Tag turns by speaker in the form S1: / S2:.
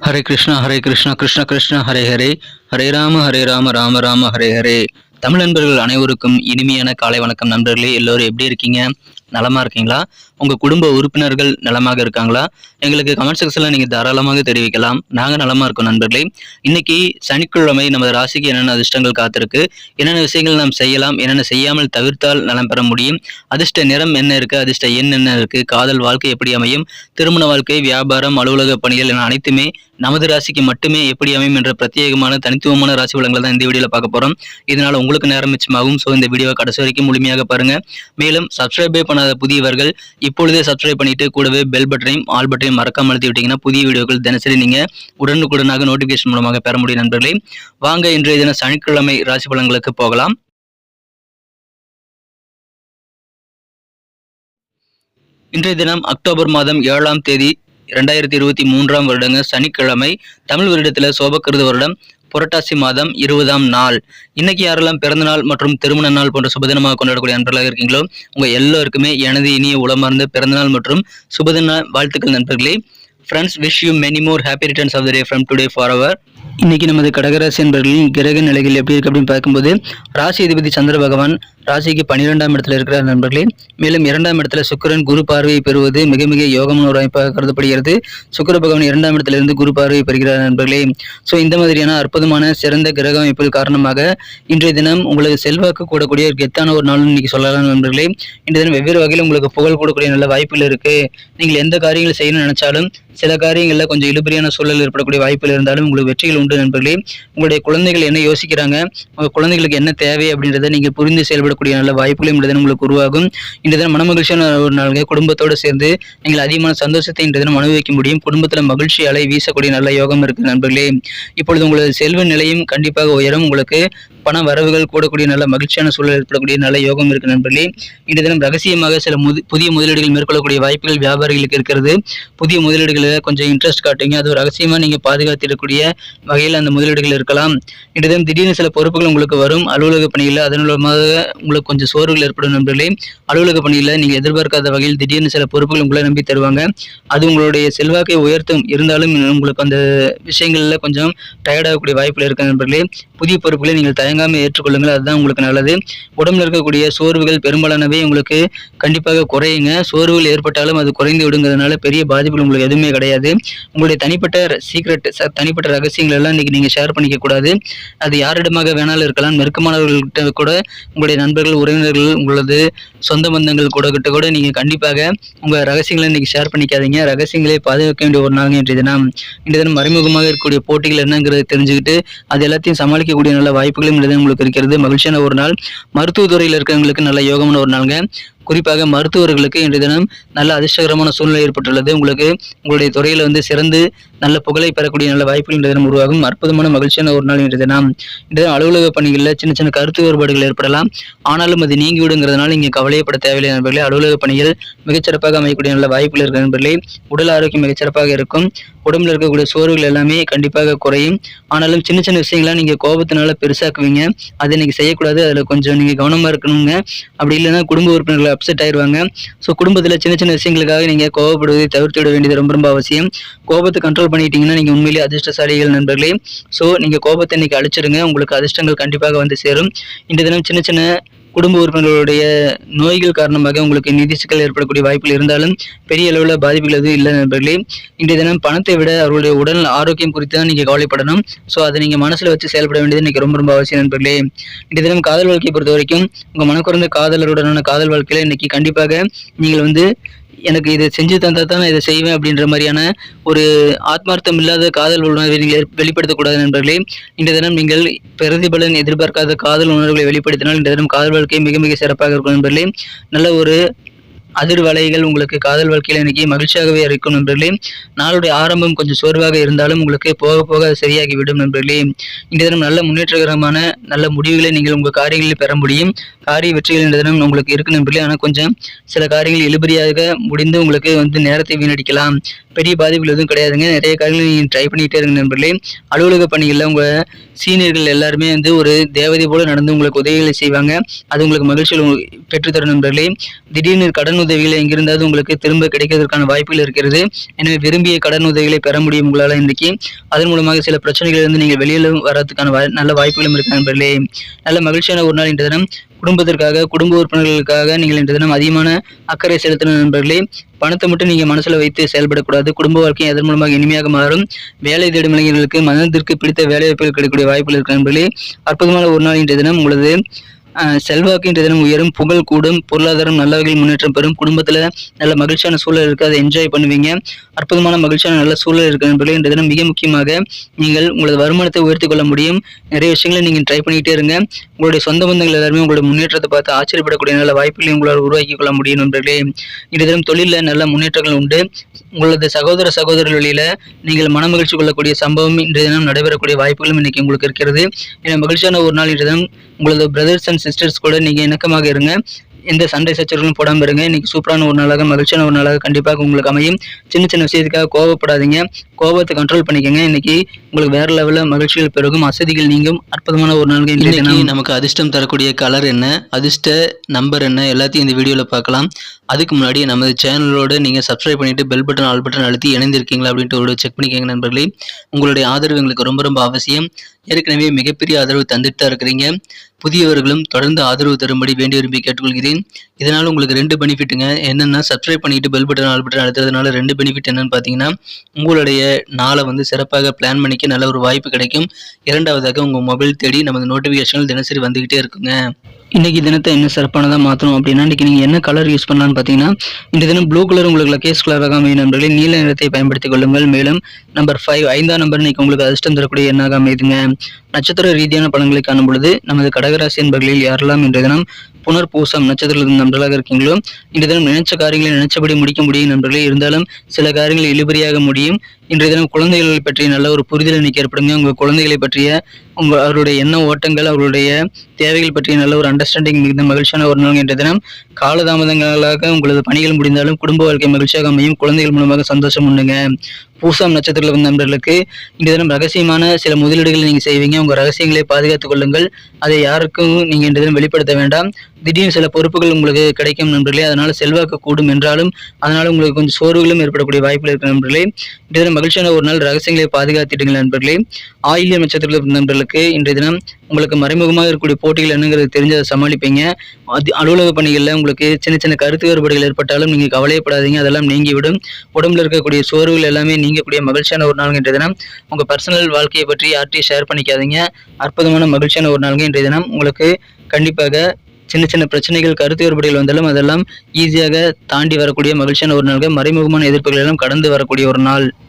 S1: ஹரே கிருஷ்ணா ஹரே கிருஷ்ணா கிருஷ்ண கிருஷ்ண ஹரே ஹரே. ஹரே ராம ஹரே ராம ராம ராம ஹரே ஹரே. தமிழ் நண்பர்கள் அனைவருக்கும் இனிமையான காலை வணக்கம் நண்பர்களே. எல்லோரும் எப்படி இருக்கீங்க? நலமா இருக்கீங்களா? உங்க குடும்ப உறுப்பினர்கள் நலமாக இருக்காங்களா? எங்களுக்கு கமெண்ட் செக்ஷனில் நீங்க தாராளமாக தெரிவிக்கலாம். நாங்க நலமா இருக்கோம் நண்பர்களே. இன்னைக்கு சனிக்கிழமை நமது ராசிக்கு என்னென்ன அதிர்ஷ்டங்கள் காத்திருக்கு? என்னென்ன விஷயங்கள் நாம் செய்யலாம்? என்னென்ன செய்யாமல் தவிர்த்தால் நலம் பெற முடியும்? அதிர்ஷ்ட நிறம் என்ன இருக்கு? அதிர்ஷ்ட எண் என்ன இருக்கு? காதல் வாழ்க்கை எப்படி அமையும்? திருமண வாழ்க்கை வியாபாரம் அலுவலக பணிகள் என அனைத்துமே நமது ராசிக்கு மட்டுமே எப்படி அமையும் என்ற பிரத்யேகமான தனித்துவமான ராசி வளங்களை தான் இந்த வீடியோவில் பார்க்க போறோம். இதனால உங்களுக்கு நேரம் மிச்சமாகும். ஸோ இந்த வீடியோவை கடைசி வரைக்கும் முழுமையாக பாருங்க. மேலும் சப்ஸ்கிரைபே பண்ணாத புதியவர்கள் இப்பொழுதே சப்ஸ்கிரைப் பண்ணிட்டு கூடவே பெல் பட்டனையும் ஆல் பட்டனையும் மறக்காம அழுத்தி விட்டீங்கன்னா புதிய வீடியோக்கள் தினசரி நீங்க உடனுக்குடனாக நோட்டிபிகேஷன் மூலமாக பெற முடியும் நண்பர்களே. வாங்க இன்றைய தினம் சனிக்கிழமை ராசி பலன்களுக்கு போகலாம். இன்றைய தினம் அக்டோபர் மாதம் ஏழாம் தேதி இரண்டாயிரத்தி இருபத்தி மூன்றாம் வருடங்க சனிக்கிழமை. தமிழ் வருடத்தில் சோபக்கிருத வருடம். புரட்டாசி மாதம் இருபதாம் நாள். இன்னைக்கு யாரெல்லாம் பிறந்த நாள் மற்றும் திருமண நாள் போன்ற சுபதினமாக கொண்டாடக்கூடிய நண்பர்களாக இருக்கீங்களோ உங்க எல்லோருக்குமே எனது இனிய உளமார்ந்த பிறந்தநாள் மற்றும் சுபதின வாழ்த்துக்கள் நண்பர்களே. Friends wish you many more happy returns of the day from today for our இன்னைக்கு நமது கடகராசி என்பர்களின் கிரக நிலைகள் எப்படி இருக்கு அப்படின்னு பார்க்கும்போது ராசி அதிபதி சந்திர பகவான் ராசிக்கு பன்னிரெண்டாம் இடத்துல இருக்கிற நண்பர்களே. மேலும் இரண்டாம் இடத்துல சுக்கிரன் குரு பார்வையை பெறுவது மிக மிக யோகமான ஒரு அமைப்பாக கருதப்படுகிறது. சுக்கிர பகவான் இரண்டாம் இடத்திலிருந்து குரு பார்வையை பெறுகிறார் நண்பர்களே. ஸோ இந்த மாதிரியான அற்புதமான சிறந்த கிரக அமைப்புகள் காரணமாக இன்றைய தினம் உங்களுக்கு செல்வாக்கு கூடக்கூடிய ஒரு கெத்தான ஒரு நாள் இன்னைக்கு சொல்லலாம் நண்பர்களே. இன்றைய தினம் வெவ்வேறு வகையில் உங்களுக்கு புகழ் கூடக்கூடிய நல்ல வாய்ப்புகள் இருக்கு. நீங்கள் எந்த காரியங்களை செய்யணும்னு நினைச்சாலும் சில காரியங்களில் கொஞ்சம் இழுபறியான சூழல் ஏற்படக்கூடிய வாய்ப்புகள் இருந்தாலும் உங்களுக்கு வெற்றிகள் உண்டு நண்பர்களே. உங்களுடைய குழந்தைகள் என்ன யோசிக்கிறாங்க? உங்கள் குழந்தைகளுக்கு என்ன தேவை அப்படின்றத நீங்கள் புரிந்து செயல்படக்கூடிய நல்ல வாய்ப்புகளும் இந்த தினம் உங்களுக்கு உருவாகும். இந்த தினம் மனமகிழ்ச்சியான ஒரு நாளுங்க. குடும்பத்தோடு சேர்ந்து நீங்கள் அதிகமான சந்தோஷத்தை இந்த தினம் அனுபவிக்க முடியும். குடும்பத்தில் மகிழ்ச்சி அலை வீசக்கூடிய நல்ல யோகம் இருக்கு நண்பர்களே. இப்பொழுது உங்களது செல்வ நிலையும் கண்டிப்பாக உயரும். உங்களுக்கு பண வரவுகள் கூடக்கூடிய நல்ல மகிழ்ச்சியான சூழல் ஏற்படக்கூடிய நல்ல யோகம் இருக்கு நண்பர்களே. இந்த தினம் ரகசியமாக சில முது புதிய முதலீடுகள் மேற்கொள்ளக்கூடிய வாய்ப்புகள் வியாபாரிகளுக்கு இருக்கிறது. புதிய முதலீடுகளை கொஞ்சம் இன்ட்ரெஸ்ட் காட்டுங்க. அது ஒரு நீங்கள் பாதுகாத்திருக்கக்கூடிய வகையில் அந்த முதலீடுகள் இருக்கலாம். இந்த தினம் திடீர்னு சில பொறுப்புகள் உங்களுக்கு வரும். அலுவலக பணியில் அதன் மூலமாக உங்களுக்கு கொஞ்சம் சோர்வுகள் ஏற்படும் நண்பர்களே. அலுவலக பணியில் நீங்கள் எதிர்பார்க்காத வகையில் திடீர்னு சில பொறுப்புகள் உங்களை நம்பி தருவாங்க. அது உங்களுடைய செல்வாக்கை உயர்த்தும். இருந்தாலும் உங்களுக்கு அந்த விஷயங்கள்ல கொஞ்சம் டயர்டாகக்கூடிய வாய்ப்பில் இருக்க நண்பர்களே. புதிய பொறுப்புகளை நீங்கள் தயங்காமல் ஏற்றுக்கொள்ளுங்கள். அதுதான் உங்களுக்கு நல்லது. உடம்புல இருக்கக்கூடிய சோர்வுகள் பெரும்பாலானவை உங்களுக்கு கண்டிப்பாக குறையுங்க. சோர்வுகள் ஏற்பட்டாலும் அது குறைந்து விடுங்கிறதுனால பெரிய பாதிப்புகள் உங்களுக்கு எதுவுமே கிடையாது. உங்களுடைய தனிப்பட்ட சீக்ரெட் தனிப்பட்ட ரகசியங்கள் எல்லாம் இன்னைக்கு நீங்கள் ஷேர் பண்ணிக்க கூடாது. அது யாரிடமாக வேணாலும் இருக்கலாம். நெருக்கமானவர்கள்கிட்ட கூட உங்களுடைய நண்பர்கள் உறவினர்கள் உங்களது சொந்த பந்தங்கள் கூட கிட்ட கூட நீங்கள் கண்டிப்பாக உங்கள் ரகசியங்களை இன்றைக்கி ஷேர் பண்ணிக்காதீங்க. ரகசியங்களை பாதுகாக்க வேண்டிய ஒரு நாள் இன்றைய தினம். இன்றைய தினம் மறைமுகமாக இருக்கக்கூடிய போட்டிகள் என்னங்கிறத தெரிஞ்சுக்கிட்டு அது எல்லாத்தையும் சமாளிக்கக்கூடிய நல்ல வாய்ப்புகளும் இன்றைய உங்களுக்கு இருக்கிறது. மகிழ்ச்சியான ஒரு நாள். மருத்துவத்துறையில் இருக்கிறவங்களுக்கு நல்ல யோகமான ஒரு நாளுங்க. குறிப்பாக மருத்துவர்களுக்கு இன்றைய தினம் நல்ல அதிர்ஷ்டகரமான சூழ்நிலை ஏற்பட்டுள்ளது. உங்களுக்கு உங்களுடைய துறையில் வந்து சிறந்து நல்ல புகழை பெறக்கூடிய நல்ல வாய்ப்புகள் இன்றைய தினம் உருவாகும். அற்புதமான மகிழ்ச்சியான ஒரு நாள் இன்றைய தினம். இன்றைய தினம் அலுவலக பணிகளில் சின்ன சின்ன கருத்து வேறுபாடுகள் ஏற்படலாம். ஆனாலும் அது நீங்கி விடுங்கிறதுனால இங்கே கவலையப்பட தேவையில்லை நண்பர்களே. அலுவலக பணிகள் மிகச்சிறப்பாக அமையக்கூடிய நல்ல வாய்ப்புகள் இருக்கிற நண்பர்களே. உடல் ஆரோக்கியம் மிகச்சிறப்பாக இருக்கும். உடம்புல இருக்கக்கூடிய சோர்வுகள் எல்லாமே கண்டிப்பாக குறையும். ஆனாலும் சின்ன சின்ன விஷயங்கள்லாம் நீங்கள் கோபத்தினால பெருசாக்குவீங்க. அதை நீங்கள் செய்யக்கூடாது. அதில் கொஞ்சம் நீங்கள் கவனமாக இருக்கணுங்க. அப்படி இல்லைன்னா குடும்ப உறுப்பினர்கள் அப்செட் ஆயிடுவாங்க ஸோ குடும்பத்தில் சின்ன சின்ன விஷயங்களுக்காக நீங்கள் கோவப்படுவதை தவிர்த்து விட வேண்டியது ரொம்ப ரொம்ப அவசியம். கோபத்தை கண்ட்ரோல் பண்ணிட்டீங்கன்னா நீங்கள் உண்மையிலே அதிர்ஷ்டசாலிகள் நண்பர்களே. ஸோ நீங்கள் கோபத்தை இன்னைக்கு அழிச்சிருங்க. உங்களுக்கு அதிர்ஷ்டங்கள் கண்டிப்பாக வந்து சேரும். இந்த தினம் சின்ன சின்ன குடும்ப உறுப்பினர்களுடைய நோய்கள் காரணமாக உங்களுக்கு நிதி சிக்கல் ஏற்படக்கூடிய வாய்ப்புகள் இருந்தாலும் பெரிய அளவில் பாதிப்புகள் எதுவும் இல்லை நண்பர்களே. இன்றைய தினம் பணத்தை விட அவர்களுடைய உடல் ஆரோக்கியம் குறித்து தான் நீங்கள் கவலைப்படணும். ஸோ அதை நீங்கள் மனசில் வச்சு செயல்பட வேண்டியது இன்னைக்கு ரொம்ப ரொம்ப அவசியம் நண்பர்களே. இன்றைய தினம் காதல் வாழ்க்கையை பொறுத்த வரைக்கும் உங்கள் மனக்குறந்த காதலருடனான காதல் வாழ்க்கையில் இன்னைக்கு கண்டிப்பாக நீங்கள் வந்து எனக்கு இதை செஞ்சு தந்தால் தான் நான் இதை செய்வேன் அப்படின்ற மாதிரியான ஒரு ஆத்மார்த்தம் இல்லாத காதல் உணர்வை நீங்கள் வெளிப்படுத்தக்கூடாது நண்பர்களே. இந்த தினம் நீங்கள் பிரதிபலன் எதிர்பார்க்காத காதல் உணர்வுகளை வெளிப்படுத்தினால் இந்த தினம் காதல் வாழ்க்கை மிக மிக சிறப்பாக இருக்கும் நண்பர்களே. நல்ல ஒரு அதிர்வலைகள் உங்களுக்கு காதல் வாழ்க்கையில் இன்னைக்கு மகிழ்ச்சியாகவே இருக்கும் நண்பர்களே. நாளுடைய ஆரம்பம் கொஞ்சம் சோர்வாக இருந்தாலும் உங்களுக்கு போக போக அது சரியாகிவிடும் நண்பர்களே. இந்த தினம் நல்ல முன்னேற்றகரமான நல்ல முடிவுகளை நீங்கள் உங்கள் காரியங்களில் பெற முடியும். காரிய வெற்றிகள் இந்த தினம் உங்களுக்கு இருக்கு நண்பர்களே. ஆனால் கொஞ்சம் சில காரியங்கள் இழுபறியாக முடிந்து உங்களுக்கு வந்து நேரத்தை வீணடிக்கலாம். பெரிய பாதிப்புகள் எதுவும் கிடையாதுங்க. நிறைய காரியங்கள் நீங்கள் ட்ரை பண்ணிகிட்டே இருங்க நண்பர்களே. அலுவலக பணிகளில் உங்கள் சீனியர்கள் எல்லாருமே வந்து ஒரு தேவதை போல நடந்து உங்களுக்கு உதவிகளை செய்வாங்க. அது உங்களுக்கு மகிழ்ச்சியில் உங்களுக்கு பெற்றுத்தரும் நண்பர்களே. திடீர்னு கடன் உதவிகளை எங்கிருந்தாவது உங்களுக்கு திரும்ப கிடைக்கிறதுக்கான வாய்ப்புகள் இருக்கிறது. எனவே விரும்பிய கடன் உதவிகளை பெற முடியும் உங்களால் இன்றைக்கு. அதன் மூலமாக சில பிரச்சனைகளிலிருந்து நீங்கள் வெளியில் வரதுக்கான வாய் நல்ல வாய்ப்புகளும் இருக்கு நண்பர்களே. நல்ல மகிழ்ச்சியான ஒரு நாள் இன்றைய தினம். குடும்பத்திற்காக குடும்ப உறுப்பினர்களுக்காக நீங்கள் இன்றைய தினம் அதிகமான அக்கறை செலுத்தின நண்பர்களே பணத்தை மட்டும் நீங்கள் மனசில் வைத்து செயல்படக்கூடாது. குடும்ப வாழ்க்கையை அதன் மூலமாக இனிமையாக மாறும். வேலை தேடும் இளைஞர்களுக்கு மனதிற்கு பிடித்த வேலை வாய்ப்புகள் கிடைக்கக்கூடிய வாய்ப்புகள் இருக்கிற நண்பர்களே. அற்புதமான ஒரு நாள் இன்றைய தினம். உங்களது அஹ், செல்வாக்கு தினம் உயரும் புகழ் கூடும் பொருளாதாரம் நல்ல வகையில் முன்னேற்றம் பெறும் குடும்பத்தில் நல்ல மகிழ்ச்சியான சூழல் இருக்குது அதை என்ஜாய் பண்ணுவீங்க. அற்புதமான மகிழ்ச்சியான நல்ல சூழல் இருக்கு நண்பர்களே தினம் மிக முக்கியமாக நீங்கள் உங்களது வருமானத்தை உயர்த்தி கொள்ள முடியும். நிறைய விஷயங்களை நீங்கள் ட்ரை பண்ணிக்கிட்டே இருங்க. உங்களுடைய சொந்த பந்தங்கள் எல்லாருமே உங்களுடைய முன்னேற்றத்தை பார்த்து ஆச்சரியப்படக்கூடிய நல்ல வாய்ப்புகளை உங்களால் உருவாக்கி கொள்ள முடியும் நண்பர்களே. இன்று தினம் தொழிலில் நல்ல முன்னேற்றங்கள் உண்டு. உங்களது சகோதர சகோதரர் வழியில் நீங்கள் மனமகிழ்ச்சி கொள்ளக்கூடிய சம்பவம் இன்றைய தினம் நடைபெறக்கூடிய வாய்ப்புகளும் இன்னைக்கு உங்களுக்கு இருக்கிறது. என மகிழ்ச்சியான ஒரு நாள் இன்றைய தினம் உங்களது பிரதர்ஸ் அண்ட் சிஸ்டர்ஸ் கூட நீங்க இணக்கமாக இருங்க. எந்த சண்டை சச்சரவுகளும் போடாமல் இருங்க. இன்னைக்கு சூப்பரான ஒரு நாளாக மகிழ்ச்சியான ஒரு நாளாக கண்டிப்பாக உங்களுக்கு அமையும். சின்ன சின்ன விஷயத்துக்காக கோவப்படாதீங்க. கோபத்தை கண்ட்ரோல் பண்ணிக்கோங்க. இன்னைக்கு உங்களுக்கு வேற லெவலில் மகிழ்ச்சிகள் பெருகும். அசதிகள் நீங்கும். அற்புதமான ஒரு நாள் இன்னைக்கு நமக்கு அதிர்ஷ்டம் தரக்கூடிய கலர் என்ன? அதிர்ஷ்ட நம்பர் என்ன? எல்லாத்தையும் இந்த வீடியோவில் பார்க்கலாம். அதுக்கு முன்னாடி நமது சேனலோட நீங்கள் சப்ஸ்கிரைப் பண்ணிட்டு பெல் பட்டன் ஆல் பட்டன் அழுத்தி இணைந்திருக்கீங்களா அப்படின்ட்டு ஒரு செக் பண்ணிக்கோங்க நண்பர்களே. உங்களுடைய ஆதரவு எங்களுக்கு ரொம்ப ரொம்ப அவசியம். ஏற்கனவே மிகப்பெரிய ஆதரவு தந்துட்டு தான் இருக்கிறீங்க. புதியவர்களும் தொடர்ந்து ஆதரவு தரும்படி வேண்டி விரும்பி கேட்டுக்கொள்கிறேன். இதனால் உங்களுக்கு ரெண்டு பெனிஃபிட்டுங்க என்னென்னா சப்ஸ்கிரைப் பண்ணிட்டு பெல் பட்டன் ஆல் பட்டன் அழுத்துறதுனால ரெண்டு பெனிஃபிட் என்னன்னு பார்த்தீங்கன்னா உங்களுடைய நாளை வந்து சிறப்பாக பிளான் பண்ணிக்க நல்ல ஒரு வாய்ப்பு கிடைக்கும். இரண்டாவதாக உங்கள் மொபைல் தேடி நமது நோட்டிஃபிகேஷன்கள் தினசரி வந்துக்கிட்டே இருக்குங்க. இன்னைக்கு தினத்தை என்ன சிறப்பானதாக மாற்றணும் அப்படின்னா இன்றைக்கி நீங்கள் என்ன கலர் யூஸ் பண்ணலாம்னு பார்த்தீங்கன்னா இந்த தினம் ப்ளூ கலர் உங்களுக்கு லக்கேஸ் கலராக அமையும் நண்பர்களே. நீல நிறத்தை பயன்படுத்திக் கொள்ளுங்கள். மேலும் நம்பர் ஃபைவ் ஐந்தாம் நம்பர் இன்னைக்கு உங்களுக்கு அதிர்ஷ்டம் தரக்கூடிய எண்ணாக அமையுதுங்க. நட்சத்திர ரீதியான பலன்களை காணும் பொழுது நமது கடகராசி என்பர்களில் யாரெல்லாம் இன்றைய தினம் புனர் பூசம் நட்சத்திரத்தில் நண்பர்களாக இருக்கீங்களோ இன்றைய தினம் நினைச்ச காரியங்களை நினைச்சபடி முடிக்க முடியும். நண்பர்களே இருந்தாலும் சில காரியங்கள் இழுபறியாக முடியும். இன்றைய தினம் குழந்தைகளை பற்றிய நல்ல ஒரு புரிதல் இன்னைக்கு ஏற்படுங்க. உங்கள் குழந்தைகளை பற்றிய உங்கள் அவருடைய எண்ண ஓட்டங்கள் அவருடைய தேவைகள் பற்றிய நல்ல ஒரு அண்டர்ஸ்டாண்டிங் மிகுந்த மகிழ்ச்சியான ஒரு நாள் இன்றைய தினம். காலதாமதங்களாக உங்களது பணிகள் முடிந்தாலும் குடும்ப வாழ்க்கை மகிழ்ச்சியாக அமையும். குழந்தைகள் மூலமாக சந்தோஷம் உண்டுங்க. பூசம் நட்சத்திரத்தில் வந்த நண்பர்களுக்கு இந்த தினம் ரகசியமான சில முதலீடுகளை நீங்கள் செய்வீங்க. உங்கள் ரகசியங்களை பாதுகாத்துக் கொள்ளுங்கள். அதை யாருக்கும் நீங்கள் இந்த தினம் வெளிப்படுத்த வேண்டாம். திடீர்னு சில பொறுப்புகள் உங்களுக்கு கிடைக்கும் நண்பர்களே. அதனால செல்வாக்கு கூடும் என்றாலும் அதனால உங்களுக்கு கொஞ்சம் சோர்வுகளும் ஏற்படக்கூடிய வாய்ப்புகள் இருக்கு நண்பர்களே. இன்றைய தினம் மகிழ்ச்சியான ஒரு நாள் ரகசியங்களை பாதுகாத்திடுங்கள் நண்பர்களே. ஆயில்யம் நட்சத்திரத்தில் நண்பர்களுக்கு இன்றைய தினம் உங்களுக்கு மறைமுகமாக இருக்கக்கூடிய போட்டிகள் என்னங்கிறது தெரிஞ்சு அதை சமாளிப்பீங்க. அது அலுவலக பணிகளில் உங்களுக்கு சின்ன சின்ன கருத்து வேறுபாடுகள் ஏற்பட்டாலும் நீங்கள் கவலையப்படாதீங்க. அதெல்லாம் நீங்கிவிடும். உடம்புல இருக்கக்கூடிய சோர்வுகள் எல்லாமே நீங்கக்கூடிய மகிழ்ச்சியான ஒரு நாளுங்க இன்றைய தினம். உங்கள் பர்சனல் வாழ்க்கையை பற்றி யார்ட்டையும் ஷேர் பண்ணிக்காதீங்க. அற்புதமான மகிழ்ச்சியான ஒரு நாளுங்க இன்றைய தினம். உங்களுக்கு கண்டிப்பாக சின்ன சின்ன பிரச்சனைகள் கருத்து வேறுபாடுகள் வந்தாலும் அதெல்லாம் ஈஸியாக தாண்டி வரக்கூடிய மகிழ்ச்சியான ஒரு நாள்கள் மறைமுகமான எதிர்ப்புகள் எல்லாம் கடந்து வரக்கூடிய ஒரு நாள்.